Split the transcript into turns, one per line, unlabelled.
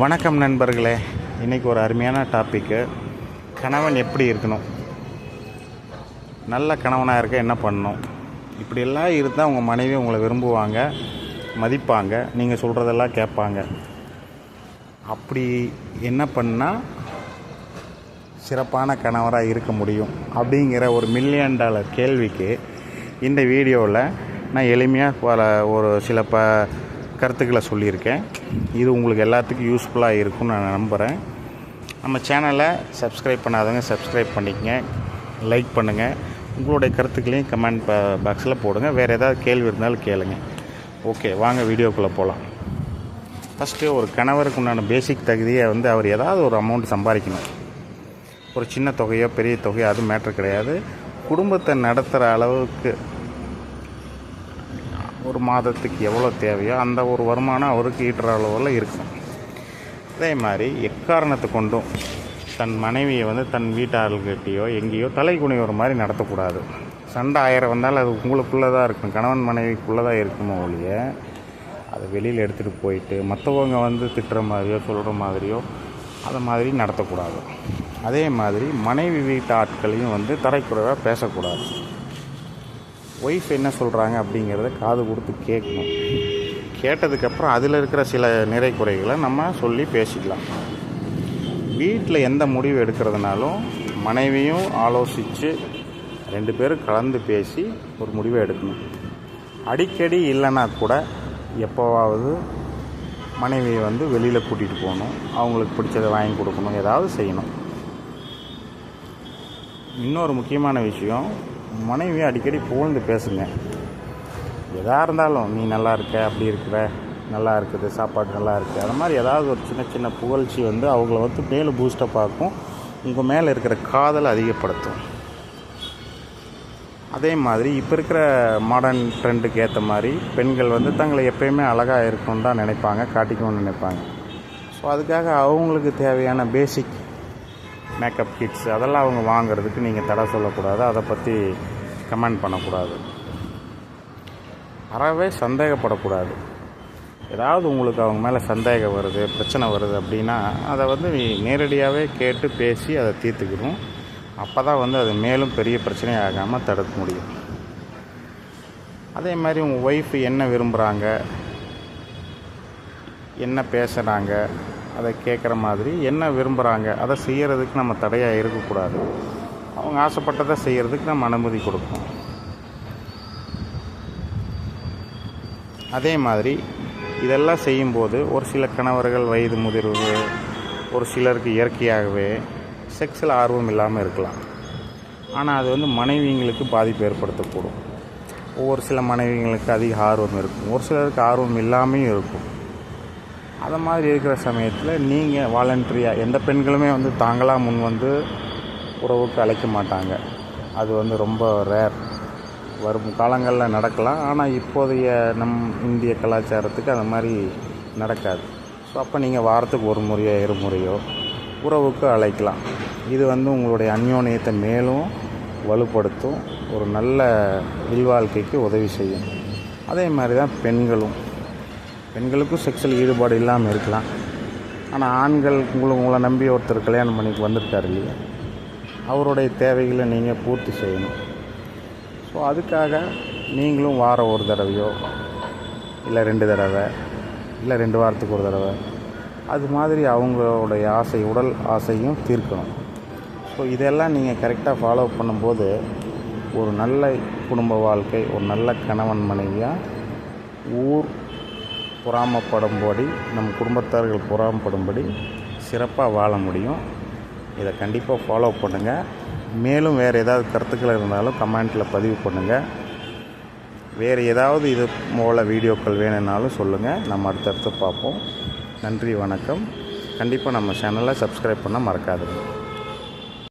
வணக்கம் நண்பர்களே. இன்றைக்கி ஒரு அருமையான டாப்பிக்கு கணவன் எப்படி இருக்கணும்? நல்ல கணவனாக இருக்க என்ன பண்ணணும்? இப்படியெல்லாம் இருந்தால் உங்கள் மனைவி உங்களை விரும்புவாங்க மதிப்பாங்க நீங்கள் சொல்கிறதெல்லாம் கேட்பாங்க. அப்படி என்ன பண்ணால் சிறப்பான கணவராக இருக்க முடியும்? அப்படிங்கிற ஒரு மில்லியன் டாலர் கேள்விக்கு இந்த வீடியோவில் நான் எளிமையாக ஒரு சில ப கருத்துக்களை சொல்லியிருக்கேன். இது உங்களுக்கு எல்லாத்துக்கும் யூஸ்ஃபுல்லாக இருக்கும்னு நான் நம்புகிறேன் நம்ம சேனலை சப்ஸ்கிரைப் பண்ணாதவங்க சப்ஸ்கிரைப் பண்ணிக்கங்க. லைக் பண்ணுங்கள் உங்களுடைய கருத்துக்களையும் கமெண்ட் பாக்ஸில் போடுங்க. வேறு ஏதாவது கேள்வி இருந்தாலும் கேளுங்க. ஓகே வாங்க வீடியோக்குள்ளே போகலாம் ஃபஸ்ட்டு ஒரு கணவருக்கு உண்டான பேசிக் தகுதியை வந்து அவர் ஏதாவது ஒரு அமௌண்ட் சம்பாதிக்கணும். ஒரு சின்ன தொகையோ பெரிய தொகையோ அது மேட்ரு கிடையாது. குடும்பத்தை நடத்துகிற அளவுக்கு ஒரு மாதத்துக்கு எவ்வளோ தேவையோ அந்த ஒரு வருமானம் அவருக்கு ஈட்டுற அளவில் இருக்கும். அதே மாதிரி எக்காரணத்தை கொண்டும் தன் மனைவியை வந்து தன் வீட்டாளர்கிட்டயோ எங்கேயோ தலை குனிவர் மாதிரி நடத்தக்கூடாது. சண்டை ஆயிரம் வந்தாலும் அது உங்களுக்குள்ளே தான் இருக்கும் கணவன் மனைவிக்குள்ளே தான் இருக்குமோ ஒழிய அதை வெளியில் எடுத்துகிட்டு போயிட்டு மற்றவங்க வந்து திட்டுற மாதிரியோ சொல்கிற மாதிரியோ அதை மாதிரி நடத்தக்கூடாது. அதே மாதிரி மனைவி வீட்டு ஆட்களையும் வந்து தரைக்குறைவாக பேசக்கூடாது. ஒய்ஃப் என்ன சொல்கிறாங்க அப்படிங்கிறத காது கொடுத்து கேட்கணும். கேட்டதுக்கப்புறம் அதில் இருக்கிற சில நிறை குறைகளை நம்ம சொல்லி பேசிக்கலாம். வீட்டில் எந்த முடிவு எடுக்கிறதுனாலும் மனைவியும் ஆலோசித்து ரெண்டு பேரும் கலந்து பேசி ஒரு முடிவை எடுக்கணும். அடிக்கடி இல்லைன்னா கூட எப்போவாவது மனைவியை வந்து வெளியில் கூட்டிகிட்டு போகணும். அவங்களுக்கு பிடிச்சதை வாங்கி கொடுக்கணும். ஏதாவது செய்யணும். இன்னொரு முக்கியமான விஷயம் மனைவியை அடிக்கடி புகழ்ந்து பேசுங்க. எதாக இருந்தாலும் நீ நல்லா இருக்க அப்படி இருக்கிற. நல்லா இருக்குது சாப்பாடு நல்லா இருக்குது அது மாதிரி ஏதாவது ஒரு சின்ன சின்ன புகழ்ச்சி வந்து அவங்கள வந்து மேலும் பூஸ்டப் ஆகும் உங்கள் மேலே இருக்கிற காதலை அதிகப்படுத்தும். அதே மாதிரி இப்போ இருக்கிற மாடர்ன் ட்ரெண்டுக்கு ஏற்ற மாதிரி பெண்கள் வந்து தங்களை எப்பயுமே அழகாக இருக்கணும்னு தான் நினைப்பாங்க காட்டிக்கணும்னு நினைப்பாங்க. ஸோ அதுக்காக அவங்களுக்கு தேவையான பேசிக் மேக்கப் கிட்ஸ் அதெல்லாம் அவங்க வாங்குறதுக்கு நீங்கள் தடை சொல்லக்கூடாது. அதை பற்றி கமெண்ட் பண்ணக்கூடாது. அறவே சந்தேகப்படக்கூடாது. ஏதாவது உங்களுக்கு அவங்க மேலே சந்தேகம் வருது பிரச்சனை வருது அப்படின்னா அதை வந்து நேரடியாகவே கேட்டு பேசி அதை தீர்த்துக்கணும். அப்போ தான் வந்து அது மேலும் பெரிய பிரச்சனை ஆகாமல் தடுக்க முடியும். அதே மாதிரி உங்கள் ஒய்ஃப் என்ன விரும்புகிறாங்க என்ன பேசுகிறாங்க அதை கேட்குற மாதிரி என்ன விரும்புகிறாங்க? அதை செய்கிறதுக்கு நம்ம தடையாக இருக்கக்கூடாது. அவங்க ஆசைப்பட்டதை செய்கிறதுக்கு நம்ம அனுமதி கொடுக்கணும். அதே மாதிரி இதெல்லாம் செய்யும்போது ஒரு சில கணவர்கள் வயது முதிர்வு ஒரு சிலருக்கு இயற்கையாகவே செக்ஸில் ஆர்வம் இல்லாமல் இருக்கலாம். ஆனால் அது வந்து மனைவிங்களுக்கு பாதிப்பு ஏற்படுத்தக்கூடும். ஒவ்வொரு சில மனைவிங்களுக்கு அதிக ஆர்வம் இருக்கும். ஒரு சிலருக்கு ஆர்வம் இல்லாமையும் இருக்கும். அது மாதிரி இருக்கிற சமயத்தில் நீங்கள் வாலண்டரியாக எந்த பெண்களுமே வந்து தாங்களாக முன் வந்து உறவுக்கு அழைக்க மாட்டாங்க. அது வந்து ரொம்ப ரேர் வரும் காலங்களில் நடக்கலாம். ஆனால் இப்போதைய நம் இந்திய கலாச்சாரத்துக்கு அந்த மாதிரி நடக்காது. ஸோ அப்போ நீங்கள் வாரத்துக்கு ஒரு முறையோ இருமுறையோ உறவுக்கு அழைக்கலாம். இது வந்து உங்களுடைய அந்யோன்யத்தை மேலும் வலுப்படுத்தும் ஒரு நல்ல இல்வாழ்க்கைக்கு உதவி செய்யும். அதே மாதிரி தான் பெண்களும். பெண்களுக்கும் செக்ஸுவல் ஈடுபாடு இல்லாமல் இருக்கலாம். ஆனால் ஆண்கள் உங்களை உங்களை நம்பி ஒருத்தர் கல்யாணம் பண்ணிக்கு வந்திருக்காரு இல்லையா? அவருடைய தேவைகளை நீங்கள் பூர்த்தி செய்யணும். ஸோ அதுக்காக நீங்களும் வாரம் ஒரு தடவையோ இல்லை ரெண்டு தடவை இல்லை ரெண்டு வாரத்துக்கு ஒரு தடவை அது மாதிரி அவங்களுடைய ஆசை உடல் ஆசையும் தீர்க்கணும். ஸோ இதெல்லாம் நீங்கள் கரெக்டாக ஃபாலோ பண்ணும்போது ஒரு நல்ல குடும்ப வாழ்க்கை ஒரு நல்ல கணவன் மனைவியாக ஊர் பொறாமப்படும்படி நம் குடும்பத்தார்கள் பொறாமப்படும்படி சிறப்பாக வாழ முடியும். இதை கண்டிப்பாக ஃபாலோ பண்ணுங்கள் மேலும் வேறு ஏதாவது கருத்துக்கள் இருந்தாலும் கமெண்ட்டில் பதிவு பண்ணுங்கள் வேறு ஏதாவது இது போல் வீடியோக்கள் வேணும்னாலும் சொல்லுங்கள் நம்ம அடுத்தடுத்து பார்ப்போம். நன்றி வணக்கம். கண்டிப்பாக நம்ம சேனலை சப்ஸ்கிரைப் பண்ண மறக்காதுங்க.